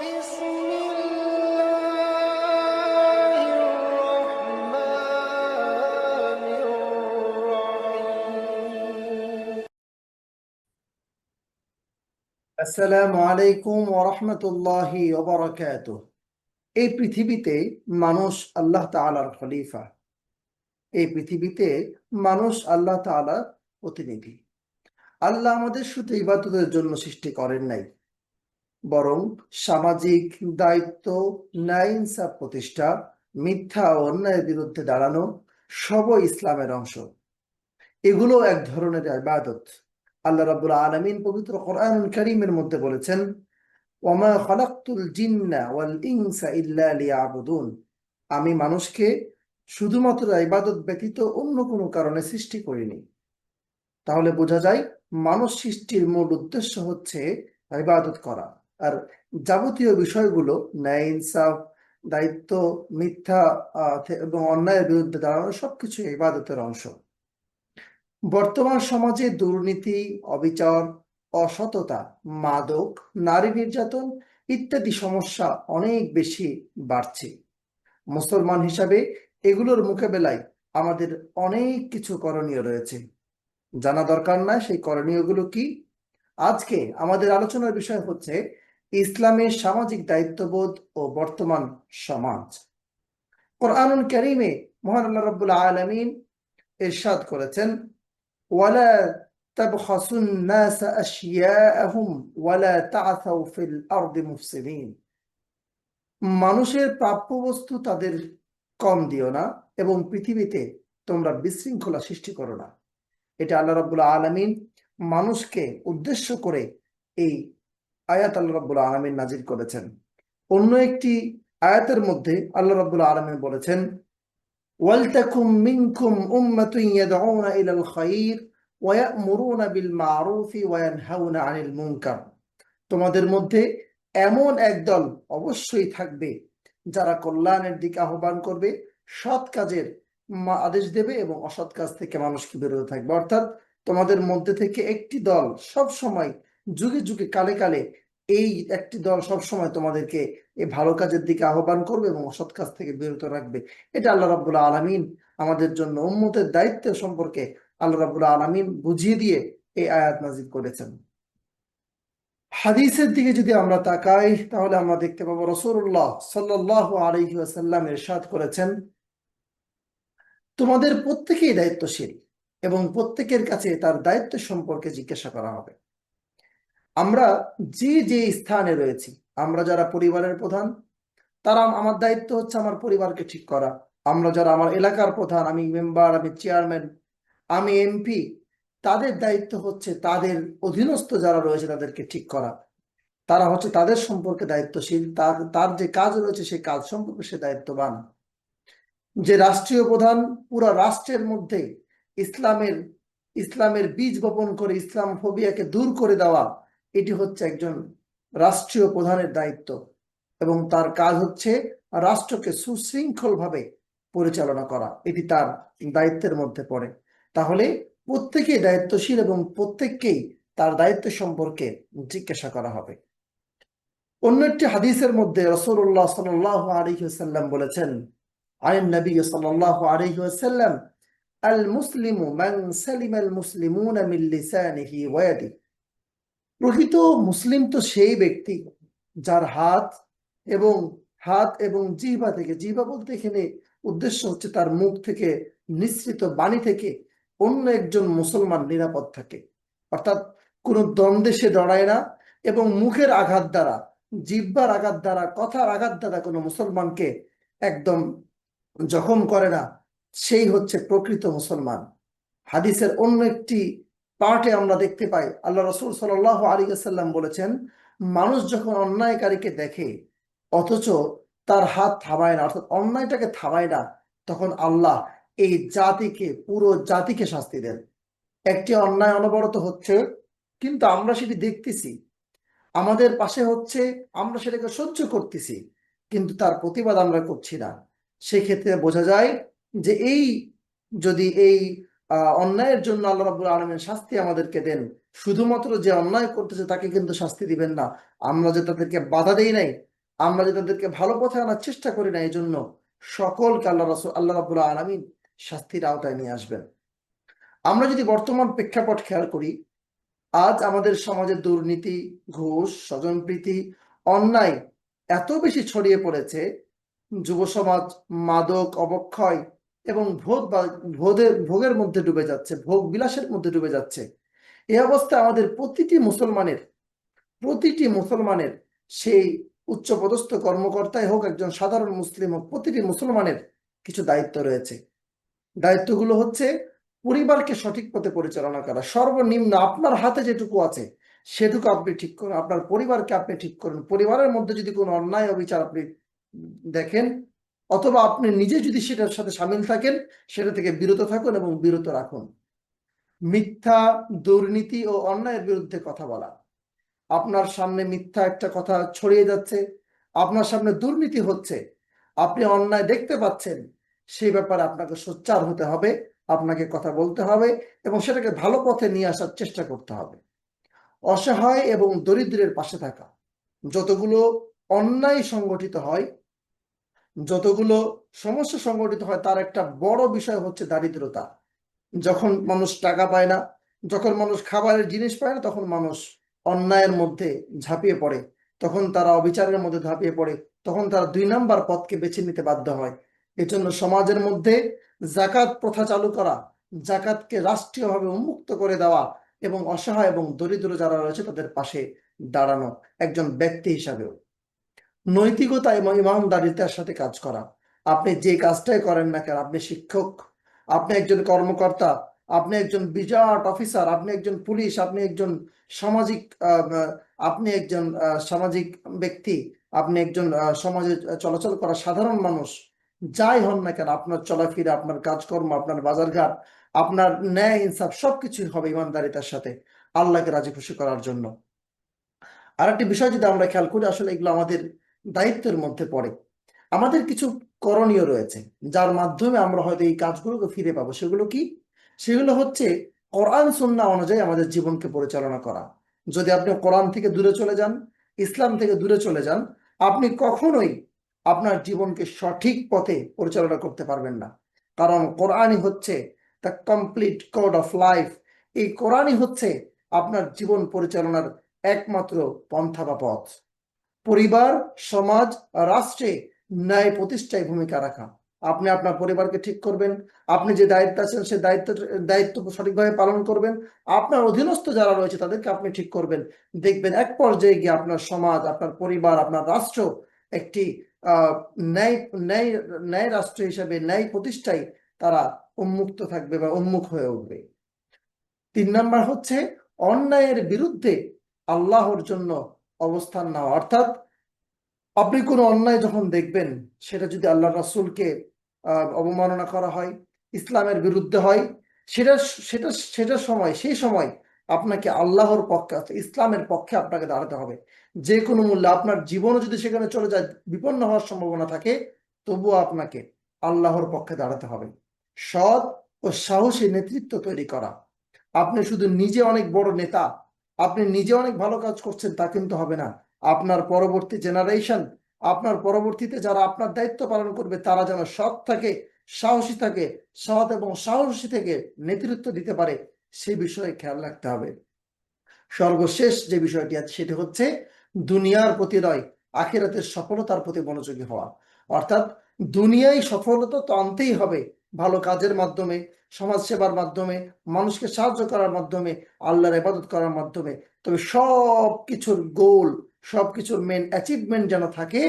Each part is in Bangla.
আসসালামু আলাইকুম ওরহমতুল্লাহি ওবরাকাত এই পৃথিবীতে মানুষ আল্লাহ তাআলার খলিফা। এই পৃথিবীতে মানুষ আল্লাহ তাআলার প্রতিনিধি। আল্লাহ আমাদের শুধু ইবাদতের জন্য সৃষ্টি করেন নাই। বরং সামাজিক দায়িত্ব, ন্যায় ইনসাফ প্রতিষ্ঠা, মিথ্যা ও অন্যায়ের বিরুদ্ধে দাঁড়ানো সবই ইসলামের অংশ। এগুলো এক ধরনের ইবাদত। আল্লাহ রাব্বুল আলামিন পবিত্র কোরআনুল কারীমের মধ্যে বলেছেন ওয়ামা খালাকতুল জিন্না ওয়াল ইনসা ইল্লা লিয়াবুদুন। আমি মানুষকে শুধুমাত্র ইবাদত ব্যতীত অন্য কোনো কারণে সৃষ্টি করিনি। তাহলে বোঝা যায়, মানুষ সৃষ্টির মূল উদ্দেশ্য হচ্ছে ইবাদত করা। আর যাবতীয় বিষয়গুলো ন্যায়, ইনসাফ, দায়িত্ব, মিথ্যা এবং অন্যায়ের বিরুদ্ধে দাঁড়ানো সবকিছু ইবাদতের অংশ। বর্তমান সমাজে দুর্নীতি, অবিচার, অসততা, মাদক, নারী নির্যাতন ইত্যাদি সমস্যা অনেক বেশি বাড়ছে। মুসলমান হিসাবে এগুলোর মোকাবেলায় আমাদের অনেক কিছু করণীয় রয়েছে। জানা দরকার না সেই করণীয়গুলো কি? আজকে আমাদের আলোচনার বিষয় হচ্ছে ইসলামের সামাজিক দায়িত্ববোধ ও বর্তমান সমাজ কোরআনুল কারীমে মহান আল্লাহ রাব্বুল আলামিন ইরশাদ করেছেন ولا تبخسوا الناس أشياءهم ولا تعثوا في الأرض مفسدين মানুষের প্রাপ্য বস্তু তাদের কম দিও না এবং পৃথিবীতে তোমরা বিশৃঙ্খলা সৃষ্টি করো না এটা আল্লাহ রাব্বুল আলামিন মানুষকে উদ্দেশ্য করে এই আয়াত আল্লাহ রব্বুল আলমিন নাজির করেছেন। অন্য একটি আয়াতের মধ্যে আল্লাহ রব্বুল আলমিন বলেছেন, ওয়ালতাকুম মিনকুম উম্মাতুন ইলাল খায়র ওয়া বিল মারুফি ওয়া আনিল মুনকার। তোমাদের মধ্যে এমন একদল অবশ্যই থাকবে যারা কল্যাণের দিকে আহ্বান করবে, সৎ কাজের আদেশ দেবে এবং অসৎ কাজ থেকে মানুষকে বেরোতে থাকবে। অর্থাৎ তোমাদের মধ্যে থেকে একটি দল সব সময় যুগে যুগে, কালে কালে এই একটি দল সব সময় তোমাদেরকে এই ভালো কাজের দিকে আহ্বান করবে এবং অসৎ কাজ থেকে বিরত রাখবে। এটা আল্লাহ রাব্বুল আলামিন আমাদের জন্য, উম্মতের দায়িত্ব সম্পর্কে আল্লাহ রাব্বুল আলামিন বুঝিয়ে দিয়ে এই আয়াত নাজিল করেছেন। হাদিসের দিকে যদি আমরা তাকাই, তাহলে আমরা দেখতে পাবো রাসূলুল্লাহ সাল্লাল্লাহু আলাইহি ওয়াসাল্লাম ইরশাদ করেছেন, তোমাদের প্রত্যেকেই দায়িত্বশীল এবং প্রত্যেকের কাছে তার দায়িত্ব সম্পর্কে জিজ্ঞাসা করা হবে। আমরা যে যে স্থানে রয়েছি, আমরা যারা পরিবারের প্রধান, তারা আমার দায়িত্ব হচ্ছে আমার পরিবারকে ঠিক করা। আমরা যারা আমার এলাকার প্রধান, আমি মেম্বার, আমি চেয়ারম্যান, আমি এমপি, তাদের দায়িত্ব হচ্ছে তাদের অধীনস্থ যারা রয়েছে তাদেরকে ঠিক করা। তারা হচ্ছে তাদের সম্পর্কে দায়িত্বশীল, তার তার যে কাজ রয়েছে সেই কাজ সম্পর্কে সে দায়িত্ববান। যে রাষ্ট্রীয় প্রধান, পুরো রাষ্ট্রের মধ্যে ইসলামের ইসলামের বীজ বপন করে ইসলাম ফোবিয়াকে দূর করে দেওয়া এটি হচ্ছে একজন রাষ্ট্রীয় প্রধানের দায়িত্ব এবং তার কাজ হচ্ছে রাষ্ট্রকে সুশৃঙ্খলভাবে পরিচালনা করা। এটি তার দায়িত্বের মধ্যে পড়ে। তাহলে প্রত্যেকেই দায়িত্বশীল এবং প্রত্যেককেই তার দায়িত্ব সম্পর্কে জিজ্ঞাসা করা হবে। অন্য একটি হাদিসের মধ্যে রসুল্লাহ সাল্লাহ আলহিহাল্লাম বলেছেন আইন নবী সাল্লাহ আলহিহাল্লাম আল মুসলিমু মান সালিম আল মুসলিমুন মিন প্রকৃত মুসলিম তো সেই ব্যক্তি যার হাত এবং হাত এবং জিহ্বা থেকে, জিহ্বা বলতে এখানে উদ্দেশ্য হচ্ছে তার মুখ থেকে, নিঃসৃত বাণী থেকে অন্য একজন মুসলমান নিরাপদ থাকে। অর্থাৎ কোনো দ্বন্দ্বে সে দাঁড়ায় না এবং মুখের আঘাত দ্বারা, জিহ্বার আঘাত দ্বারা, কথার আঘাত দ্বারা কোনো মুসলমানকে একদম জখম করে না। সেই হচ্ছে প্রকৃত মুসলমান। হাদিসের অন্য একটি পার্টে আমরা দেখতে পাই, আল্লাহ রসুল সাল্লাহ আলী সাল্লাম বলেছেন, মানুষ যখন অন্যায়কারীকে দেখে, অথচ তার হাত থামায় না, অর্থাৎ অন্যায়টাকে থামায় না, তখন আল্লাহ এই জাতিকে, পুরো জাতিকে শাস্তি দেন। একটি অন্যায় অনবরত হচ্ছে, কিন্তু আমরা সেটি দেখতেছি। আমাদের পাশে হচ্ছে, আমরা সেটাকে সহ্য করতেছি, কিন্তু তার প্রতিবাদ আমরা করছি না। সেক্ষেত্রে বোঝা যায় যে এই যদি এই অন্যায়ের জন্য আল্লাহ রাব্বুল আলামিন শাস্তি আমাদেরকে দেন। শুধুমাত্র যে অন্যায় করতেছে তাকে কিন্তু শাস্তি দিবেন না। আমরা যে তাদেরকে বাধা দেই নাই, আমরা যে তাদেরকে ভালো পথে আনার চেষ্টা করি না এই জন্য সকলকে আল্লাহ রসুল আল্লাহ রাবুল্লাহ আলমিন শাস্তির আওতায় নিয়ে আসবেন। আমরা যদি বর্তমান প্রেক্ষাপট খেয়াল করি, আজ আমাদের সমাজে দুর্নীতি, ঘুষ, স্বজনপ্রীতি, অন্যায় এত বেশি ছড়িয়ে পড়েছে যুব সমাজ মাদক, অবক্ষয় এবং ভোগ বা ভোগের ভোগের মধ্যে ডুবে যাচ্ছে, ভোগ বিলাসের মধ্যে ডুবে যাচ্ছে। এই অবস্থায় আমাদের প্রতিটি মুসলমানের প্রতিটি মুসলমানের সেই উচ্চপদস্থ কর্মকর্তাই হোক একজন সাধারণ মুসলিম হোক, প্রতিটি মুসলমানের কিছু দায়িত্ব রয়েছে। দায়িত্বগুলো হচ্ছে পরিবারকে সঠিক পথে পরিচালনা করা। সর্বনিম্ন আপনার হাতে যেটুকু আছে, সেটুকু আপনি ঠিক করুন আপনার পরিবারকে আপনি ঠিক করুন। পরিবারের মধ্যে যদি কোনো অন্যায় অবিচার আপনি দেখেন অথবা আপনি নিজে যদি সেটার সাথে সামিল থাকেন, সেটা থেকে বিরত থাকুন এবং বিরত রাখুন। মিথ্যা, দুর্নীতি ও অন্যায়ের বিরুদ্ধে কথা বলা। আপনার সামনে মিথ্যা একটা কথা ছড়িয়ে যাচ্ছে, আপনার সামনে দুর্নীতি হচ্ছে, আপনি অন্যায় দেখতে পাচ্ছেন, সেই ব্যাপারে আপনাকে সোচ্চার হতে হবে, আপনাকে কথা বলতে হবে এবং সেটাকে ভালো পথে নিয়ে আসার চেষ্টা করতে হবে। অসহায় এবং দরিদ্রের পাশে থাকা। যতগুলো অন্যায় সংগঠিত হয় যতগুলো সমস্যা সংগঠিত হয়, তার একটা বড় বিষয় হচ্ছে দারিদ্রতা। যখন মানুষ টাকা পায় না, যখন মানুষ খাবারের জিনিস পায় না, তখন মানুষ অন্যায়ের মধ্যে ঝাঁপিয়ে পড়ে। তখন তারা অবিচারের মধ্যে ঝাঁপিয়ে পড়ে। তখন তারা দুই নাম্বার পথকে বেছে নিতে বাধ্য হয়। এজন্য সমাজের মধ্যে জাকাত প্রথা চালু করা, জাকাতকে রাষ্ট্রীয়ভাবে উন্মুক্ত করে দেওয়া এবং অসহায় এবং দরিদ্র যারা রয়েছে, তাদের পাশে দাঁড়ানো একজন ব্যক্তি হিসাবেও। নৈতিকতা এবং ইমানদারিতার সাথে কাজ করা। আপনি যে কাজটাই করেন না কেন, আপনি শিক্ষক, আপনি একজন কর্মকর্তা, আপনি একজন বিরাট অফিসার, আপনি একজন পুলিশ, আপনি একজন সামাজিক আপনি একজন সামাজিক ব্যক্তি, আপনি একজন সমাজে চলাচল করা সাধারণ মানুষ, যাই হন না কেন, আপনার চলাফেরা, আপনার কাজকর্ম, আপনার বাজারঘাট, আপনার ন্যায়, ইনসাফ, সবকিছুই হবে ইমানদারিতার সাথে, আল্লাহকে রাজি খুশি করার জন্য। আর একটি বিষয় যদি আমরা খেয়াল করি, আসলে এগুলো আমাদের দায়িত্বের মধ্যে পড়ে। আমাদের কিছু করণীয় রয়েছে, যার মাধ্যমে আমরা হয়তো এই কাজগুলোকে ফিরে পাবো। সেগুলো কি? সেগুলো হচ্ছে কোরআন সুন্নাহ অনুযায়ী আমাদের জীবনকে পরিচালনা করা। যদি আপনি কোরআন থেকে দূরে চলে যান, ইসলাম থেকে দূরে চলে যান, আপনি কখনোই আপনার জীবনকে সঠিক পথে পরিচালনা করতে পারবেন না। কারণ কোরআনই হচ্ছে the complete code of life এই কোরআনই হচ্ছে আপনার জীবন পরিচালনার একমাত্র পন্থা বা পথ। পরিবার, সমাজ রাষ্ট্রে ন্যায় প্রতিষ্ঠায় ভূমিকা রাখা। আপনি আপনার পরিবারকে ঠিক করবেন, আপনি যে দায়িত্ব আছেন সে দায়িত্ব দায়িত্ব সঠিকভাবে পালন করবেন, আপনার অধীনস্থ যারা রয়েছে তাদেরকে আপনি ঠিক করবেন। দেখবেন এক পর্যায়ে গিয়ে আপনার সমাজ, আপনার পরিবার, আপনার রাষ্ট্র একটি ন্যায় ন্যায় ন্যায় রাষ্ট্র হিসাবে, ন্যায় প্রতিষ্ঠায় তারা উন্মুক্ত থাকবে বা উন্মুখ হয়ে উঠবে। তিন নাম্বার হচ্ছে, অন্যায়ের বিরুদ্ধে আল্লাহর জন্য অবস্থান নেওয়া অর্থাৎ আপনি কোনো অন্যায় যখন দেখবেন, সেটা যদি আল্লাহ রাসূলকে অবমাননা করা হয়, ইসলামের বিরুদ্ধে হয়, সেটা সেটা সেটা সময়, সেই সময় আপনাকে আল্লাহর পক্ষে ইসলামের পক্ষে আপনাকে দাঁড়াতে হবে। যে কোনো মূল্যে আপনার জীবনও যদি সেখানে চলে যায়, বিপন্ন হওয়ার সম্ভাবনা থাকে, তবুও আপনাকে আল্লাহর পক্ষে দাঁড়াতে হবে। সৎ ও সাহসী নেতৃত্ব তৈরি করা। আপনি শুধু নিজে অনেক বড় নেতা আপনি নিজে অনেক ভালো কাজ করছেন, তা কিন্তু হবে না। আপনার পরবর্তী জেনারেশন আপনার পরবর্তীতে যারা আপনার দায়িত্ব পালন করবে, তারা যেন সৎ থাকে, সাহসী থাকে, সৎ এবং সাহসী থেকে নেতৃত্ব দিতে পারে সেই বিষয়ে খেয়াল রাখতে হবে। সর্বশেষ যে বিষয়টি আছে, সেটি হচ্ছে দুনিয়ার প্রতি নয়, আখিরাতের সফলতার প্রতি মনোযোগী হওয়া। অর্থাৎ দুনিয়ায় সফলতা তো আনতেই হবে ভালো কাজের মাধ্যমে সমাজ সেবার মাধ্যমে, মানুষকে সাহায্য করার মাধ্যমে, আল্লাহর ইবাদত করার মাধ্যমে। তবে সব কিছুর গোল সব কিছুর মেন অ্যাচিভমেন্ট যেন থাকে,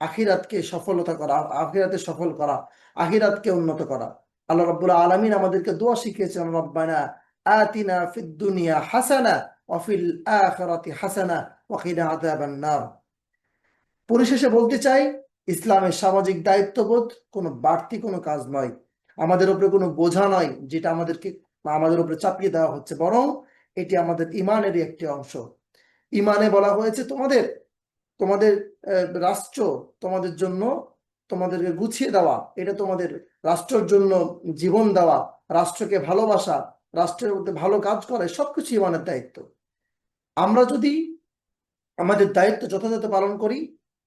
আখিরাতকে সফলতা করা, আখিরাতে সফল করা, আখিরাতকে উন্নত করা। আল্লাহ রাব্বুল আলামিন আমাদেরকে দোয়া শিখিয়েছেন, রব্বানা আতিনা ফিদ দুনিয়া হাসানা ওয়া ফিল আখিরাতি হাসানা ওয়া কিনা আযাবান নার। পরিশেষে বলতে চাই, ইসলামের সামাজিক দায়িত্ববোধ কোনো বাড়তি কোনো কাজ নয়। আমাদের উপরে কোনো বোঝা নয় যেটা আমাদেরকে আমাদের উপরে চাপিয়ে দেওয়া হচ্ছে, বরং এটি আমাদের ইমানেরই একটি অংশ। ইমানে বলা হয়েছে, তোমাদের তোমাদের রাষ্ট্র তোমাদের জন্য, তোমাদেরকে গুছিয়ে দেওয়া, এটা তোমাদের রাষ্ট্রের জন্য জীবন দেওয়া, রাষ্ট্রকে ভালোবাসা, রাষ্ট্রের মধ্যে ভালো কাজ করা সবকিছু ইমানের দায়িত্ব। আমরা যদি আমাদের দায়িত্ব যথাযথ পালন করি,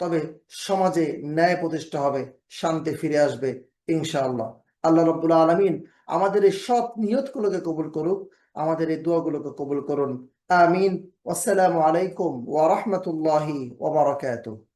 তবে সমাজে ন্যায় প্রতিষ্ঠা হবে, শান্তি ফিরে আসবে, ইনশাআল্লাহ। আল্লাহ রব্বুল আলমিন আমাদের এই সৎ নিয়তগুলোকে কবুল করুক, আমাদের এই দোয়াগুলোকে কবুল করুন। আমিন। আসসালামু আলাইকুম ওয়া রাহমাতুল্লাহি ওয়া বারাকাতুহু।